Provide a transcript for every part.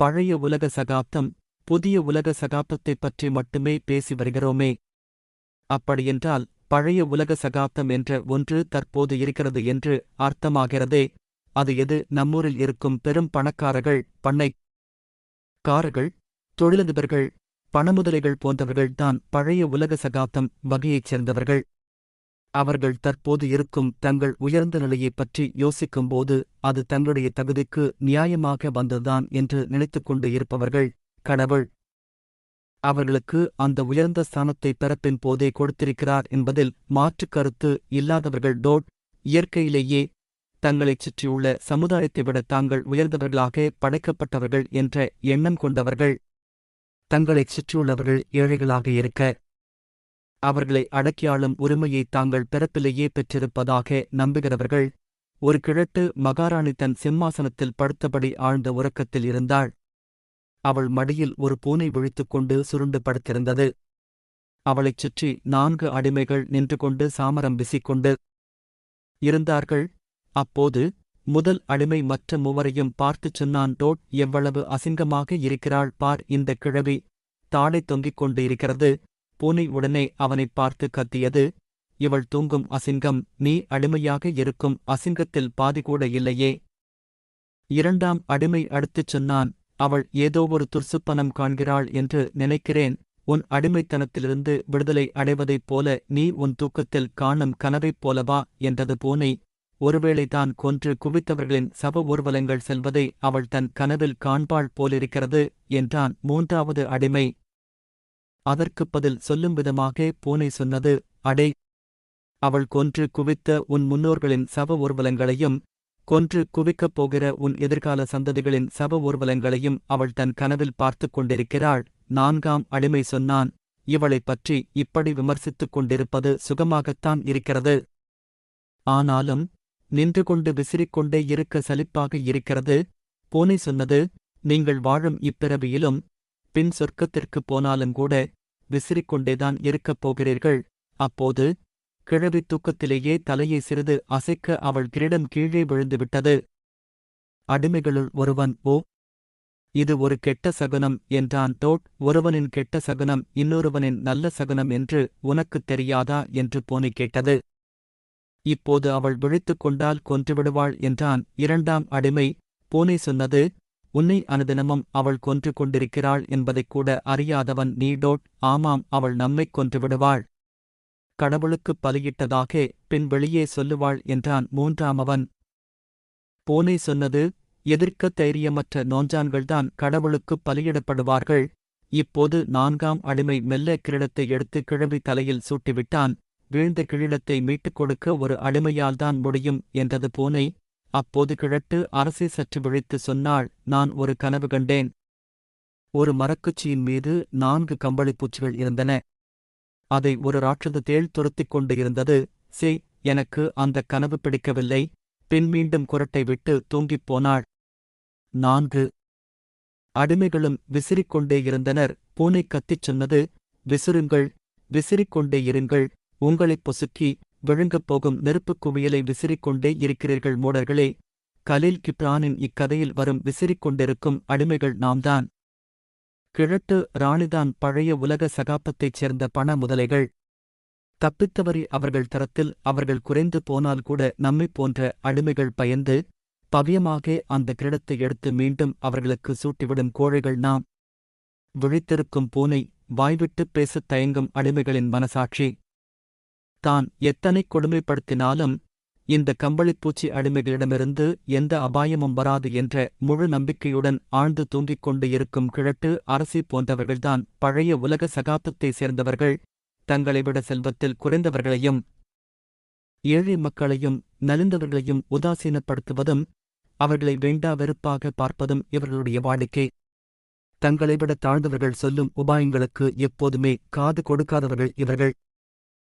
பழைய உலக சகாப்தம் புதிய உலக சகாப்தத்தைப் பற்றி மட்டுமே பேசி வருகிறோமே. அப்படியென்றால் பழைய உலக சகாப்தம் என்ற ஒன்று தற்போது இருக்கிறது என்று அர்த்தமாகிறதே. அது எது? நம்மூரில் இருக்கும் பெரும் பணக்காரர்கள் பண்ணை காரர்கள் தொழிலதிபர்கள் பணமுதலைகள் போன்றவர்கள் தான் பழைய உலக சகாப்தம் வகையைச் சேர்ந்தவர்கள். அவர்கள் தற்போது இருக்கும் தங்கள் உயர்ந்த நிலையைப் பற்றி யோசிக்கும்போது அது தங்களுடைய தகுதிக்கு நியாயமாக வந்ததுதான் என்று நினைத்துக்கொண்டு இருப்பவர்கள் கடவுள்! அவர்களுக்கு அந்த உயர்ந்த ஸ்தானத்தை பிறப்பின் போதே கொடுத்திருக்கிறார் என்பதில் மாற்றுக் கருத்து இல்லாதவர்கள் டோட் இயற்கையிலேயே தங்களைச் சுற்றியுள்ள சமுதாயத்தை விட தாங்கள் உயர்ந்தவர்களாக படைக்கப்பட்டவர்கள் என்ற எண்ணம் கொண்டவர்கள் தங்களைச் சுற்றியுள்ளவர்கள் ஏழைகளாக இருக்க அவர்களை அடக்கியாளும் உரிமையை தாங்கள் பிறப்பிலேயே பெற்றிருப்பதாக நம்புகிறவர்கள் ஒரு கிழட்டு மகாராணி தன் சிம்மாசனத்தில் படுத்தபடி ஆழ்ந்த உறக்கத்தில் இருந்தாள். அவள் மடியில் ஒரு பூனை விழித்துக் கொண்டு சுருண்டு படுத்திருந்தது. அவளைச் சுற்றி நான்கு அடிமைகள் நின்று கொண்டு சாமரம் வீசிக்கொண்டு இருந்தார்கள். அப்போது முதல் அடிமை மற்ற மூவரையும் பார்த்துச் சொன்னான் டோட் எவ்வளவு அசிங்கமாக இருக்கிறாள் பார் இந்த கிழவி தாடை தொங்கிக் கொண்டு இருக்கிறது பூனை உடனே அவனைப் பார்த்து கத்தியது இவள் தூங்கும் அசிங்கம் நீ அடிமையாக இருக்கும் அசிங்கத்தில் பாதிகூட இல்லையே. இரண்டாம் அடிமை அடுத்துச் சொன்னான் அவள் ஏதோ ஒரு துர்சுப்பனம் காண்கிறாள் என்று நினைக்கிறேன். உன் அடிமைத்தனத்திலிருந்து விடுதலை அடைவதைப் போல நீ உன் தூக்கத்தில் காணும் கனவைப் போலவா? என்றது பூனை. ஒருவேளை தான் கொன்று குவித்தவர்களின் சப ஊர்வலங்கள் செல்வதை அவள் தன் கனவில் காண்பாள் போலிருக்கிறது என்றான் மூன்றாவது அடிமை. அதற்குப் பதில் சொல்லும் விதமாக பூனை சொன்னது அடே! அவள் கொன்று குவித்த உன் முன்னோர்களின் சவ ஊர்வலங்களையும் கொன்று குவிக்கப் போகிற உன் எதிர்கால சந்ததிகளின் சவ ஊர்வலங்களையும் அவள் தன் கனவில் பார்த்துக் கொண்டிருக்கிறாள். நான்காம் அடிமை சொன்னான் இவளைப் பற்றி இப்படி விமர்சித்துக் கொண்டிருப்பது சுகமாகத்தான் இருக்கிறது. ஆனாலும் நின்று கொண்டு விசிறிக்கொண்டே இருக்க சலிப்பாக இருக்கிறது பூனை சொன்னது நீங்கள் வாழும் இப்பிறவியிலும் பின் சொர்க்கத்திற்குப் போனாலும் கூட விசிறிக்கொண்டேதான் இருக்கப் போகிறீர்கள். அப்போது கிழவி தூக்கத்திலேயே தலையை சிறிது அசைக்க அவள் கிரீடம் கீழே விழுந்துவிட்டது. அடிமைகளுள் ஒருவன் ஓ இது ஒரு கெட்ட சகுனம் என்றான் தோட். ஒருவனின் கெட்ட சகுனம் இன்னொருவனின் நல்ல சகுனம் என்று உனக்குத் தெரியாதா? என்று பூனை கேட்டது. இப்போது அவள் விழித்துக் கொண்டால் கொன்றுவிடுவாள் என்றான். இரண்டாம் அடிமை பூனை சொன்னது உன்னை அனுதினமும் அவள் கொன்று கொண்டிருக்கிறாள் என்பதைக் கூட அறியாதவன் நீ டோட் ஆமாம் அவள் நம்மைக் கொன்றுவிடுவாள் கடவுளுக்குப் பலியிட்டதாக பின் வெளியே சொல்லுவாள் என்றான் மூன்றாமவன். பூனை சொன்னது எதிர்க்கத் தைரியமற்ற நோஞ்சான்கள்தான் கடவுளுக்குப் பலியிடப்படுவார்கள். இப்போது நான்காம் அடிமை மெல்ல கிரீடத்தை எடுத்து கிழவி தலையில் சூட்டிவிட்டான். வீழ்ந்த கிழீடத்தை மீட்டுக் கொடுக்க ஒரு அடிமையால்தான் முடியும் என்றது பூனை அப்போது கிழட்டு அரசி சற்று விழித்து சொன்னாள் நான் ஒரு கனவு கண்டேன். ஒரு மரக்குச்சியின் மீது நான்கு கம்பளிப்பூச்சிகள் இருந்தன. அதை ஒரு ராட்சத தேள் துரத்திக் கொண்டு இருந்தது. சே எனக்கு அந்த கனவு பிடிக்கவில்லை. பின் மீண்டும் குரட்டை விட்டு தூங்கிப் போனாள். நான்கு. அடிமைகளும் விசிறிக்கொண்டே இருந்தனர். பூனை கத்திச் சொன்னது விசிறுங்கள் விசிறிக்கொண்டே இருங்கள். உங்களைப் பொசுக்கி விழுங்கப் போகும் நெருப்புக் குவியலை விசிறிக்கொண்டே இருக்கிறீர்கள் மூடர்களே. கலில் கிப்ரானின் இக்கதையில் வரும் விசிறிக்கொண்டிருக்கும் அடிமைகள் நாம்தான். கிழட்டு ராணிதான் பழைய உலக சகாப்தத்தைச் சேர்ந்த பண முதலைகள். தப்பித்தவறி அவர்கள் தரத்தில் அவர்கள் குறைந்து போனால் கூட நம்மைப் போன்ற அடிமைகள் பயந்து பவியமாக அந்த கிரீடத்தை எடுத்து மீண்டும் அவர்களுக்கு சூட்டிவிடும் கோழைகள் நாம். விழித்திருக்கும் பூனை வாய்விட்டுப் பேசத் தயங்கும் அடிமைகளின் மனசாட்சி. தான் எத்தனை கொடுமைப்படுத்தினாலும் இந்த கம்பளிப்பூச்சி அடிமைகளிடமிருந்து எந்த அபாயமும் வராது என்ற முழு நம்பிக்கையுடன் ஆழ்ந்து தூங்கிக் கொண்டு இருக்கும் கிழட்டு அரசி போன்றவர்கள்தான் பழைய உலக சகாப்தத்தைச் சேர்ந்தவர்கள். தங்களை விட செல்வத்தில் குறைந்தவர்களையும் ஏழை மக்களையும் நலிந்தவர்களையும் உதாசீனப்படுத்துவதும் அவர்களை வேண்டா வெறுப்பாக பார்ப்பதும் இவர்களுடைய வாடிக்கை. தங்களை விட தாழ்ந்தவர்கள் சொல்லும் உபாயங்களுக்கு எப்போதுமே காது கொடுக்காதவர்கள் இவர்கள்.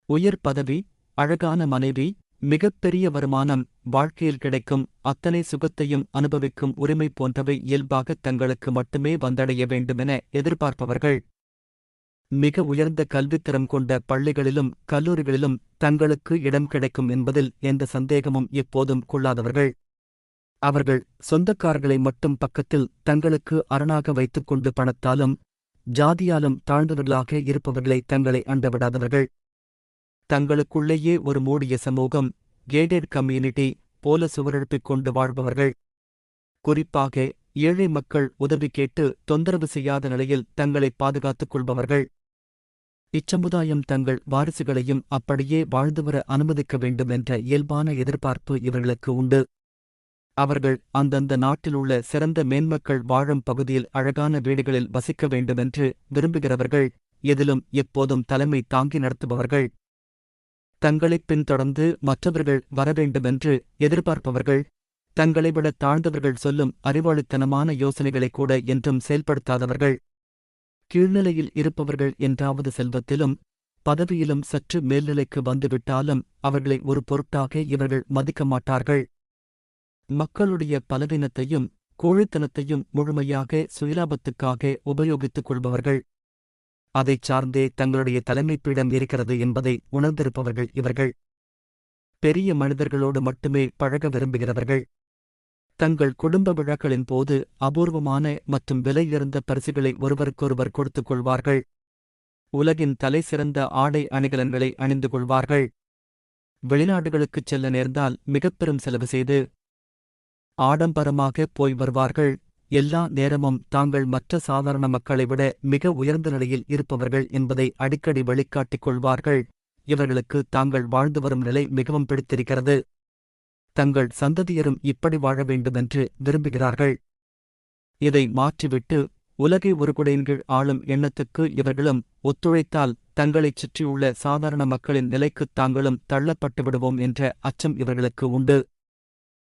உயர் பதவி அழகான மனைவி மிகப்பெரிய வருமானம் வாழ்க்கையில் கிடைக்கும் அத்தனை சுகத்தையும் அனுபவிக்கும் உரிமை போன்றவை இயல்பாக தங்களுக்கு மட்டுமே வந்தடைய வேண்டுமென எதிர்பார்ப்பவர்கள். மிக உயர்ந்த கல்வித்தரம் கொண்ட பள்ளிகளிலும் கல்லூரிகளிலும் தங்களுக்கு இடம் கிடைக்கும் என்பதில் எந்த சந்தேகமும் எப்போதும் கொள்ளாதவர்கள். அவர்கள் சொந்தக்காரர்களை மட்டும் பக்கத்தில் தங்களுக்கு அரணாக வைத்துக்கொண்டு பணத்தாலும் ஜாதியாலும் தாழ்ந்தவர்களாக இருப்பவர்களை தங்களை அண்டவிடாதவர்கள். தங்களுக்குள்ளேயே ஒரு மூடிய சமூகம் கேடட் கம்யூனிட்டி போல சுவரெழுப்பிக் கொண்டு வாழ்பவர்கள். குறிப்பாக ஏழை மக்கள் உதவி கேட்டு தொந்தரவு செய்யாத நிலையில் தங்களை பாதுகாத்துக் கொள்பவர்கள். இச்சமுதாயம் தங்கள் வாரிசுகளையும் அப்படியே வாழ்ந்து வர அனுமதிக்க வேண்டும் என்ற இயல்பான எதிர்பார்ப்பு இவர்களுக்கு உண்டு. அவர்கள் அந்தந்த நாட்டில் உள்ள சிறந்த மேன்மக்கள் வாழும் பகுதியில் அழகான வீடுகளில் வசிக்க வேண்டுமென்று விரும்புகிறவர்கள் எதிலும் எப்போதும் தலைமை தாங்கி நடத்துபவர்கள். தங்களைப் பின்தொடர்ந்து மற்றவர்கள் வரவேண்டுமென்று எதிர்பார்ப்பவர்கள் தங்களை விட தாழ்ந்தவர்கள் சொல்லும் அறிவாளித்தனமான யோசனைகளை கூட என்றும் செயல்படுத்தாதவர்கள். கீழ்நிலையில் இருப்பவர்கள் என்றாவது செல்வத்திலும் பதவியிலும் சற்று மேல்நிலைக்கு வந்துவிட்டாலும் அவர்களை ஒரு பொருட்டாக இவர்கள் மதிக்க மாட்டார்கள். மக்களுடைய பலவீனத்தையும் கோழித்தனத்தையும் முழுமையாக சுயலாபத்துக்காக உபயோகித்துக் கொள்பவர்கள். அதைச் சார்ந்தே தங்களுடைய தலைமைப்பீடம் இருக்கிறது என்பதை உணர்ந்திருப்பவர்கள் இவர்கள். பெரிய மனிதர்களோடு மட்டுமே பழக விரும்புகிறவர்கள். தங்கள் குடும்ப விழாக்களின் போது அபூர்வமான மற்றும் விலையுயர்ந்த பரிசுகளை ஒருவருக்கொருவர் கொடுத்துக் கொள்வார்கள். உலகின் தலைசிறந்த ஆடை அணிகலன்களை அணிந்து கொள்வார்கள். வெளிநாடுகளுக்குச் செல்ல நேர்ந்தால் மிகப்பெரும் செலவு செய்து ஆடம்பரமாக போய் வருவார்கள். எல்லா நேரமும் தாங்கள் மற்ற சாதாரண மக்களை விட மிக உயர்ந்த நிலையில் இருப்பவர்கள் என்பதை அடிக்கடி வெளிக்காட்டிக் கொள்வார்கள். இவர்களுக்கு தாங்கள் வாழ்ந்து வரும் நிலை மிகவும் பிடித்திருக்கிறது. தங்கள் சந்ததியரும் இப்படி வாழ வேண்டுமென்று விரும்புகிறார்கள். இதை மாற்றிவிட்டு உலகை ஒரு குடையின் கீழ் ஆளும் எண்ணத்துக்கு இவர்களும் ஒத்துழைத்தால் தங்களைச் சுற்றியுள்ள சாதாரண மக்களின் நிலைக்குத் தாங்களும் தள்ளப்பட்டு விடுவோம் என்ற அச்சம் இவர்களுக்கு உண்டு.